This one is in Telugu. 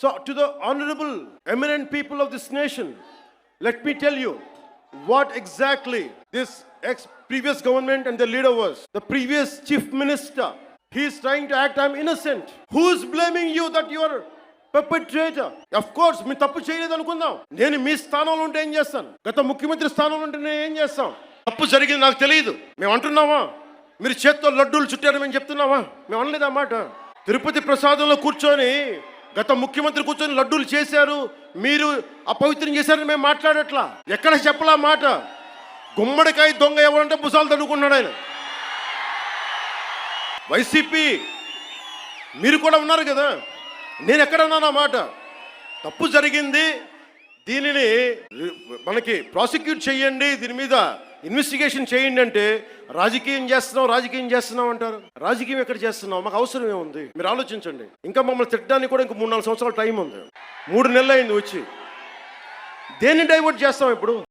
So, to the honorable, eminent people of this nation, let me tell you what exactly this ex previous government and the leader was. The previous chief minister, he is trying to act, I'm innocent. Who is blaming you that you are perpetrator? Of course మీ తప్పు చేయలేదు అనుకుందాం నేను మీ స్థానంలో ఉంటే ఏం చేస్తాను గత ముఖ్యమంత్రి స్థానంలో ఉంటే నేను ఏం చేస్తాం తప్పు జరిగింది నాకు తెలియదు మేము అంటున్నావా మీరు చేత్తో లడ్డూలు చుట్టారు మేము చెప్తున్నావా మేము అనలేదు ఆ మాట తిరుపతి ప్రసాదంలో కూర్చొని గత ముఖ్యమంత్రి కూర్చొని లడ్డూలు చేశారు. మీరు అపవిత్రం చేశారని మేము మాట్లాడట్లా? ఎక్కడ చెప్పలా మాట? గుమ్మడికాయ దొంగ ఎవరంటే భుజాలు తడుకున్నాడు ఆయన. వైసీపీ మీరు కూడా ఉన్నారు కదా? నేను ఎక్కడన్నాను ఆ మాట? తప్పు జరిగింది. దీనిని మనకి ప్రాసిక్యూట్ చేయండి. దీని మీద ఇన్వెస్టిగేషన్ చేయండి అంటే రాజకీయం చేస్తున్నాం రాజకీయం చేస్తున్నాం అంటారు. రాజకీయం ఎక్కడ చేస్తున్నాం మాకు అవసరం ఏముంది? మీరు ఆలోచించండి. ఇంకా మమ్మల్ని తిట్టడానికి కూడా ఇంకా మూడు నాలుగు సంవత్సరాల టైం ఉంది. మూడు నెలలు అయింది వచ్చి. దేన్ని డైవర్ట్ చేస్తాం ఇప్పుడు?